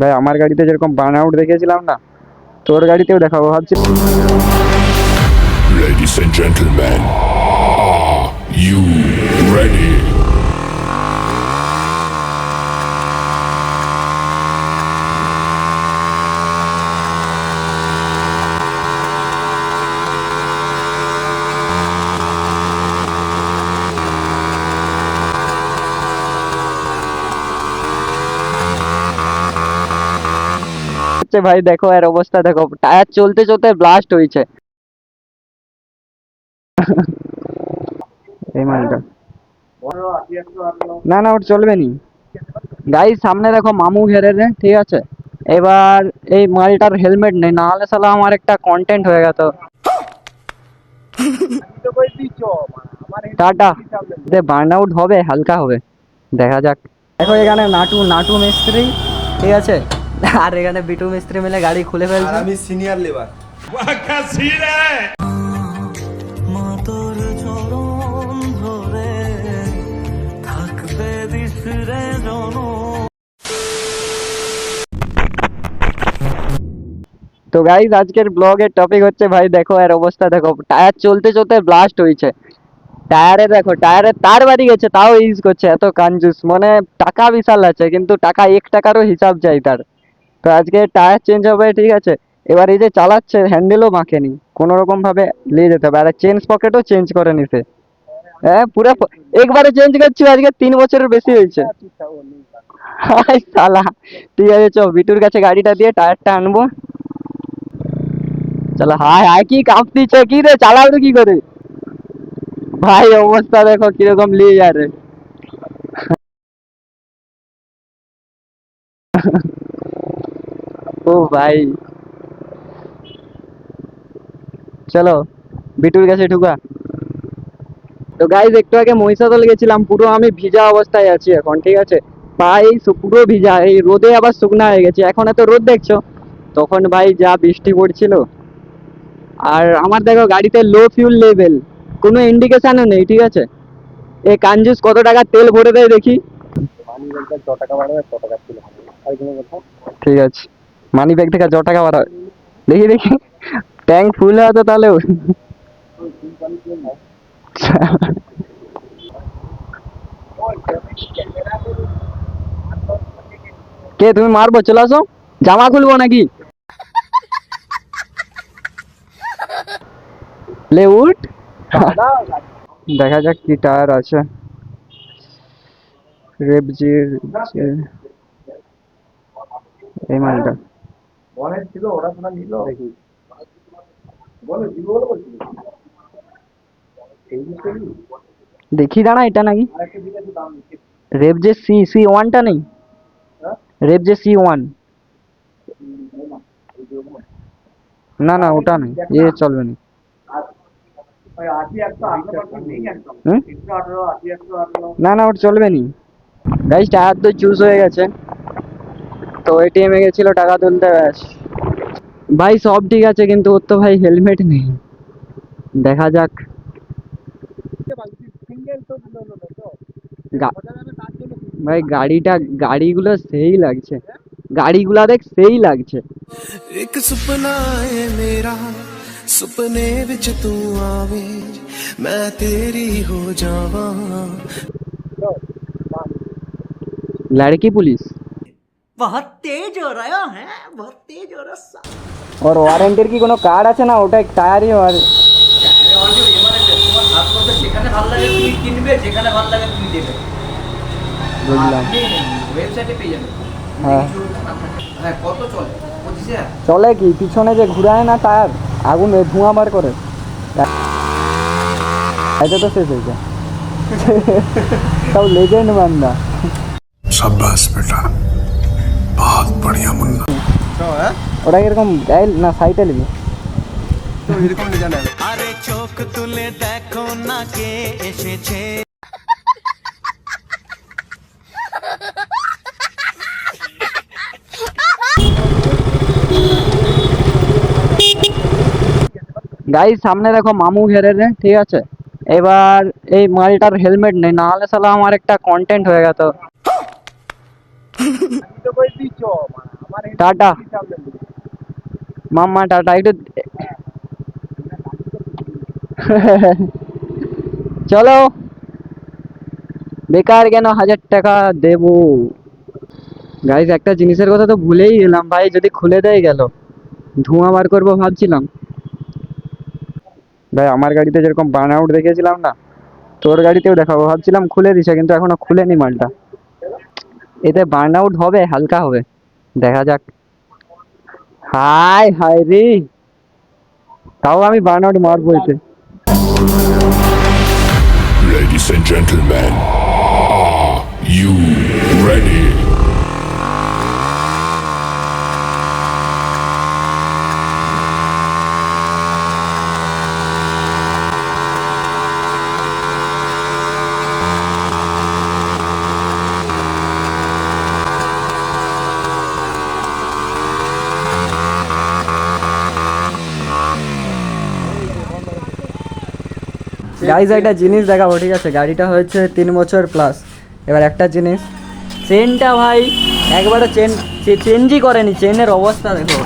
ভাই আমার গাড়িতে যেরকম বার্ন আউট দেখেছিলাম না তোর গাড়িতেও দেখাবো ভাবছি Ladies and gentlemen, are you ready? হচ্ছে ভাই, দেখো এর অবস্থা, দেখো, টায়ার চলতে চলতে ব্লাস্ট হয়েছে। এই মালটা। না না ওর চলবে নি। গাই সামনে দেখো মামু ঘেরে রে, ঠিক আছে? এবার এই মালটার হেলমেট নেই না হলে সালা আমার একটা কন্টেন্ট হয়ে গেত। টাটা। বার্ন আউট হবে, হালকা হবে। দেখা যাক। দেখো এখানে নাটু নাটু মিস্ত্রি, ঠিক আছে? আর এখানে বিটু মিস্ত্রি মিলে গাড়ি খুলে ফেলছে। আমি সিনিয়র লেবার তো গাইজ আজকের ব্লগের টপিক হচ্ছে ভাই দেখো এর অবস্থা দেখো টায়ার চলতে চলতে ব্লাস্ট হয়েছে। টায়ারে দেখো টায়ারে তার বাড়ি গেছে তাও ইউজ করছে এত কানজুস মানে টাকা বিশাল আছে কিন্তু টাকা এক টাকারও হিসাব চাই তার। তো আজকে টায়ার চেঞ্জ হবে, ঠিক আছে? এবার এই যে চালাচ্ছে হ্যান্ডেলও মাখেনি। কোনো রকম ভাবে নিয়ে যেতে হবে। আর চেঞ্জ পকেটও চেঞ্জ করে নিছে। হ্যাঁ পুরো একবারে চেঞ্জ করছি, আজকে তিন বছরের বেশি হয়েছে। হাই সালা। ঠিক আছে চ বিটুর কাছে গাড়িটা দিয়ে টায়ারটা আনব। চলো হাই হাই কি কাঁপ দিচ্ছে কি রে, চালাও কি করে? ভাই, অবস্থা দেখো, কীরকম নিয়ে যা রে। ও ভাই। চলো বিটুর কাছে ঢুকা। তো গাইজ একটু আগে মহিষাদল গেছিলাম পুরো আমি ভিজা অবস্থায় আছি এখন ঠিক আছে? এই পুরো ভিজা এই রোদে আবার শুকনা হয়ে গেছে। এখন এত রোদ দেখছ? তখন ভাই যা বৃষ্টি পড়ছিল। আর আমার দেখো গাড়িতে লো ফিউল লেভেল কোনো ইন্ডিকেশনও নেই ঠিক আছে? এ কাঞ্জুস কত টাকা তেল ভরে দেয় দেখি। ঠিক আছে। মানি ব্যাগ থেকে ছ টাকা বাড়া দেখি দেখি। ট্যাঙ্ক ফুল হয় তো তাহলে কে, তুমি মারবো? চলে আসো। জামা খুলবো নাকি? লে, উঠ। দেখা যাক কি টায়ার আছে। রেবজির এই মালটা। অনেক ছিল ওরা শোনা নিল বলো বলে বলছিল দেখি দাঁড়া এটা নাকি? রেব যে সি সি ওয়ানটা নেই? হ্যাঁ? রেব যে সি ওয়ান। না না ওটা নেই। এ চলবে না। না না ওটা চলবে নি। গাইস টায়ার তো চুজ হয়ে গেছে। তো এটিএম এ গেছিল টাকা তুলতে ব্যাস। ভাই সব ঠিক আছে কিন্তু ওর তো ভাই হেলমেট নেই। দেখা যাক। ভাই গাড়িটা গাড়িগুলো সেই লাগছে। গাড়িগুলো দেখ সেই লাগছে। এক সুপনা এ মেরা সপনে বিচ তু আবে मैं তেরি হো যাওয়া লড়কি পুলিশ বহুত তেজ হো রহা হ্যাঁ বহুত তেজ হো রহা ওর ওয়ারেন্টির কি কোনো কার্ড আছে না? ওটা টায়ারই আর হ্যাঁ। চলে? কি? পিছনে যে ঘুরায় না টায়ার আগুন ধোঁয়া বার করে। এটা তো শেষ হয়েছে সব লেজেন্ড বান্দা। সাব্বাস বেটা। বহুত বড়িয়া মুন্না ওটা এরকম গাইল না সাইডে নিবি আরে চোখ তুলে দেখো না কে এসেছে। গাই সামনে দেখো মামু ঘেরে রে ঠিক আছে? এবার এই মালটার হেলমেট নেই নাহলে সালা আমার একটা কন্টেন্ট হয়ে গেত। টাটা। Mamma, tata. একটু চলো। বেকার কেন? হাজার টাকা দেবো। গাইজ একটা জিনিসের কথা তো ভুলেই গেলাম ভাই, যদি খুলে দেয় গেল। ধোঁয়া বার করব ভাবছিলাম। ভাই, আমার গাড়িতে যেরকম বার্ন আউট দেখেছিলাম না, তোর গাড়িতেও দেখাবো। ভাবছিলাম খুলে দিছে, কিন্তু এখনও খুলেনি মালটা। এতে বার্ন আউট হবে হালকা হবে। দেখা যাক। হাই হাই রে। তাও আমি বার্ন আউট মারবো এতে। Ladies and gentlemen, are you ready? Guys একটা জিনিস দেখাবো ঠিক আছে? গাড়িটা হয়েছে তিন বছর প্লাস এবার একটা জিনিস চেনটা ভাই একবারে চেন চেঞ্জই করেনি চেনের অবস্থা দেখো।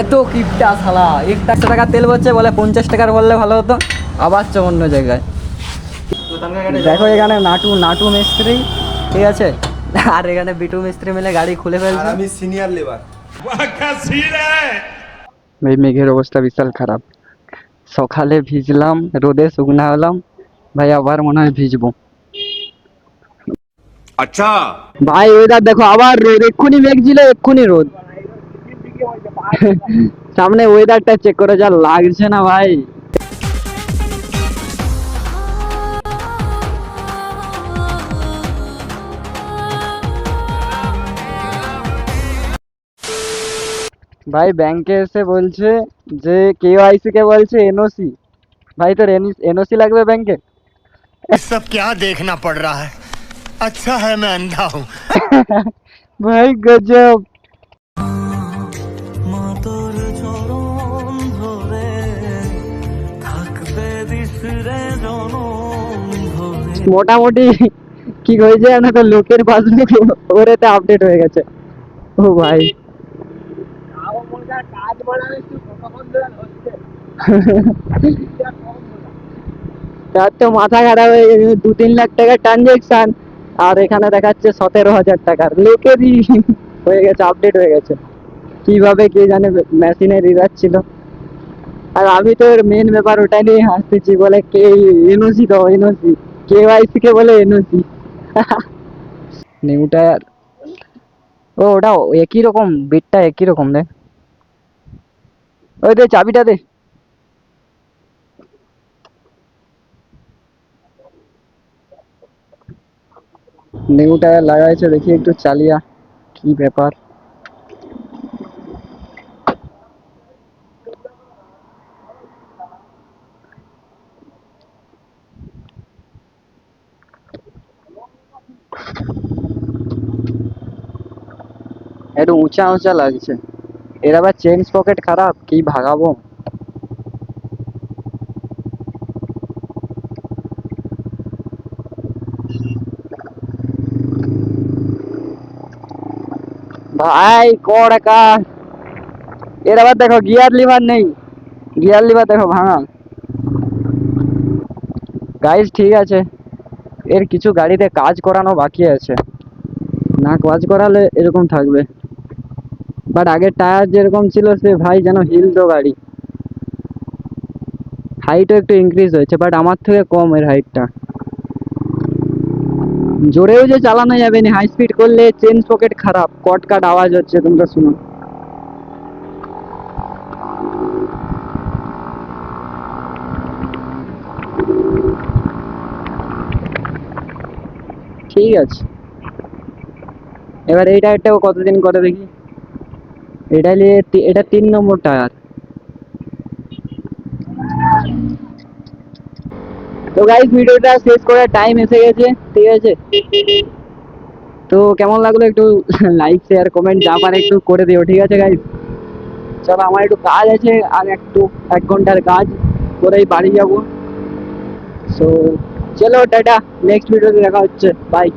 এত কিপটা শালা একটা টাকা তেল বলছে বলে পঞ্চাশ টাকার বললে ভালো হতো আবার চ অন্য জায়গায়। দেখো এখানে নাটু নাটু মিস্ত্রি ঠিক আছে? আর এখানে বিটু মিস্ত্রি মিলে গাড়ি খুলে ফেলছে। আমি সিনিয়র লেবার এই মেঘের অবস্থা বিশাল খারাপ। সকালে ভিজলাম রোদে শুকনা হলাম ভাই আবার মনে হয় ভিজবো। আচ্ছা। ভাই ওয়েদার দেখো আবার রোদ এক্ষুনি মেঘ ছিল এক্ষুনি রোদ। সামনে ওয়েদারটা চেক করে যা লাগছে না ভাই। ভাই ব্যাংকে এসে বলছে যে কেওআইসি কে বলছে এনওসি ভাই তোর এনওসি লাগবে ব্যাংকে सब क्या देखना पड़ रहा है अच्छा है मैं अंधा हूँ ভাই গজব মোটামুটি কি হয়েছে না তো লোকের পাসবুক ওরেতে আপডেট হয়ে গেছে ও ভাই তার তো মাথা খারাপ হয়ে গেছে দু তিন লাখ টাকার ট্রানজেকশন আর এখানে দেখাচ্ছে সতেরো হাজার টাকার লোকেরই হয়ে গেছে আপডেট হয়ে গেছে। কীভাবে কে জানে মেশিনে রিচার্জ ছিল। আর আমি তো মেন ব্যাপার ওটা নিয়ে হাসতেছি বলে কে এনওসি দাও এনওসি কে ওয়াইসি কে বলে এনওসি নিউ টায়ার ও ওটা একই রকম বিটটা একই রকম রে ওই দে চাবিটা দে নিউ টায়ার লাগাইছে দেখি একটু চালিয়া কি ব্যাপার একটু উঁচা উঁচা লাগছে এর আবার চেঞ্জ পকেট খারাপ, কি ভাগাবো? ভাই ক এর আবার দেখো গিয়ার লিভার নেই। গিয়ার লিভার দেখো ভাঙা গাইজ ঠিক আছে। এর কিছু গাড়িতে কাজ করানো বাকি আছে। না কাজ করালে এরকম থাকবে। বাট আগের টায়ার যেরকম ছিল, সে ভাই যেন হিল তো গাড়ি। হাইটও একটু ইনক্রিজ হয়েছে বাট আমার থেকে কম এর হাইটটা জোরেও যে চালানো যাবে না হাই স্পিড করলে চেন পকেট খারাপ কট কাট আওয়াজ হচ্ছে, তোমরা শুনো। ঠিক আছে। এবার এই টায়ারটাও কতদিন করে দেখি? এটা এটা তিন নম্বর টায়ার তো গাইস ভিডিওটা শেষ করার টাইম এসে গেছে, ঠিক আছে? তো কেমন লাগল একটু লাইক শেয়ার কমেন্ট যা পারে একটু করে দিও, ঠিক আছে গাইস চলো, আমার একটু কাজ আছে, আর একটু, এক ঘণ্টার কাজ করেই বাড়ি যাব। সো চলো, টাটা নেক্সট ভিডিওতে দেখা হচ্ছে বাই